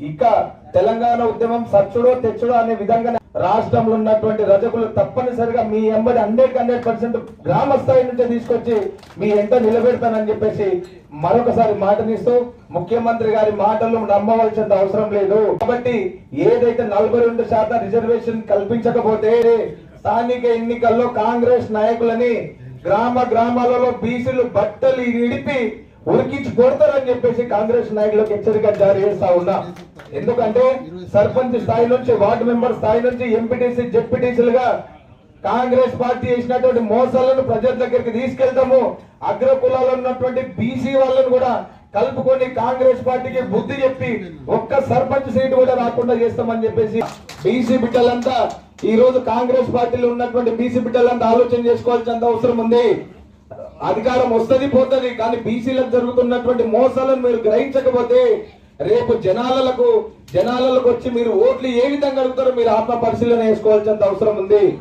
ఇక తెలంగాణ ఉద్యమం సచ్చుడో తెచ్చుడో అనే విధంగా రాష్ట్రంలో ఉన్నటువంటి రజకులు తప్పనిసరిగా మీ ఎంబడి హండ్రెడ్ హండ్రెడ్ పర్సెంట్ గ్రామ స్థాయి నుంచే తీసుకొచ్చి మీ ఎంతో నిలబెడతానని చెప్పేసి మరొకసారి మాటనిస్తూ ముఖ్యమంత్రి గారి మాటలు నమ్మవలసిన అవసరం లేదు. కాబట్టి ఏదైతే నలభై రెండు శాతం రిజర్వేషన్ కల్పించకపోతే స్థానిక ఎన్నికల్లో కాంగ్రెస్ నాయకులని గ్రామ గ్రామాలలో బీసీలు బట్టలు ఇడిపి ఉరికించి కొడతారని చెప్పేసి కాంగ్రెస్ నాయకులకు హెచ్చరిక జారీ చేస్తా ఉన్నా. ఎందుకంటే సర్పంచ్ స్థాయి నుంచి వార్డు మెంబర్ స్థాయి నుంచి ఎంపీటీసీ జెడ్పీటీసీలుగా కాంగ్రెస్ పార్టీ చేసినటువంటి మోసాలను ప్రజల దగ్గరికి తీసుకెళ్తాము. అగ్ర కులాల్లో ఉన్నటువంటి బీసీ వాళ్ళను కూడా కలుపుకొని కాంగ్రెస్ పార్టీకి బుద్ధి చెప్పి ఒక్క సర్పంచ్ సీటు కూడా రాకుండా చేస్తామని చెప్పేసి బీసీ బిడ్డలంతా ఈ రోజు కాంగ్రెస్ పార్టీలో ఉన్నటువంటి బీసీ బిడ్డలంతా ఆలోచన చేసుకోవాల్సినంత అవసరం ఉంది. అధికారం వస్తుంది పోతుంది కానీ బీసీలకు జరుగుతున్నటువంటి మోసాలను మీరు గ్రహించకపోతే రేపు జనాలకు జనాలకు వచ్చి మీరు ఓట్లు ఏ విధంగా అడుగుతారో మీరు ఆత్మ పరిశీలన చేసుకోవాల్సినంత అవసరం ఉంది.